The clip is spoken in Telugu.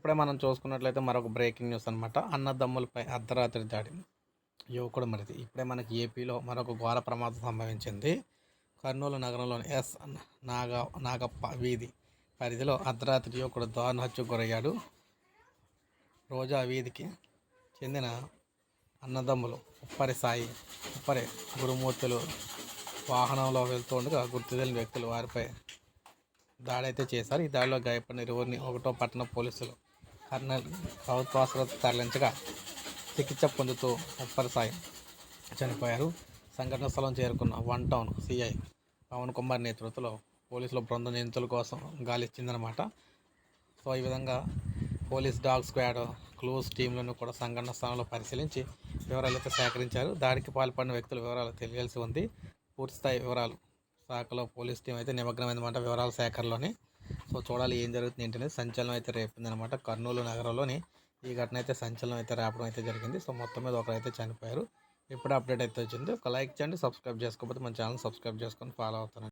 ఇప్పుడే మనం చూసుకున్నట్లయితే మరొక బ్రేకింగ్ న్యూస్ అనమాట అన్నదమ్ములపై అర్ధరాత్రి దాడి. యువకుడు మరిది ఇప్పుడే మనకి ఏపీలో మరొక ఘోర ప్రమాదం సంభవించింది. కర్నూలు నగరంలోని ఎస్ నాగ నాగప్ప వీధి పరిధిలో అర్ధరాత్రి యువకుడు దారుణ హత్యకు గురయ్యాడు. రోజా వీధికి చెందిన అన్నదమ్ములు ఉప్పరి సాయి ఉప్పరి గురుమూర్తులు వాహనంలో వెళ్తుండగా గుర్తు తెలియని వ్యక్తులు వారిపై దాడి అయితే చేశారు. ఈ దాడిలో గాయపడిన ఇరువురిని ఒకటో పట్టణ పోలీసులు కర్నల్ ప్రభుత్వ తరలించగా చికిత్స పొందుతూ ఉప్పరిసాయి చనిపోయారు. సంఘటన స్థలం చేరుకున్న one town CI Pavan Kumar నేతృత్వంలో పోలీసుల బృందం నిందితుల కోసం గాలిచ్చిందనమాట సో ఈ విధంగా పోలీస్ డాగ్ స్క్వాడ్ క్లూస్ టీంలను కూడా సంఘటన స్థలంలో పరిశీలించి వివరాలు అయితే సేకరించారు. దాడికి పాల్పడిన వ్యక్తుల వివరాలు తెలియాల్సి ఉంది. పూర్తిస్థాయి వివరాలు శాఖలో పోలీస్ టీం అయితే నిమగ్నమైందన్నమాట. వివరాల సేకరణలోని సో చూడాలి ఏం జరుగుతుంది ఏంటనేది సంచలనం అయితే రేపిందనమాట కర్నూలు నగరంలోని ఈ ఘటన అయితే సంచలనం అయితే రేపడం అయితే జరిగింది. సో మొత్తం మీద ఒకరైతే చనిపోయారు. ఇప్పుడు అప్డేట్ అయితే వచ్చింది. ఒక లైక్ చేయండి సబ్స్క్రైబ్ చేసుకోకపోతే మన ఛానల్ సబ్స్క్రైబ్ చేసుకొని ఫాలో అవుతాను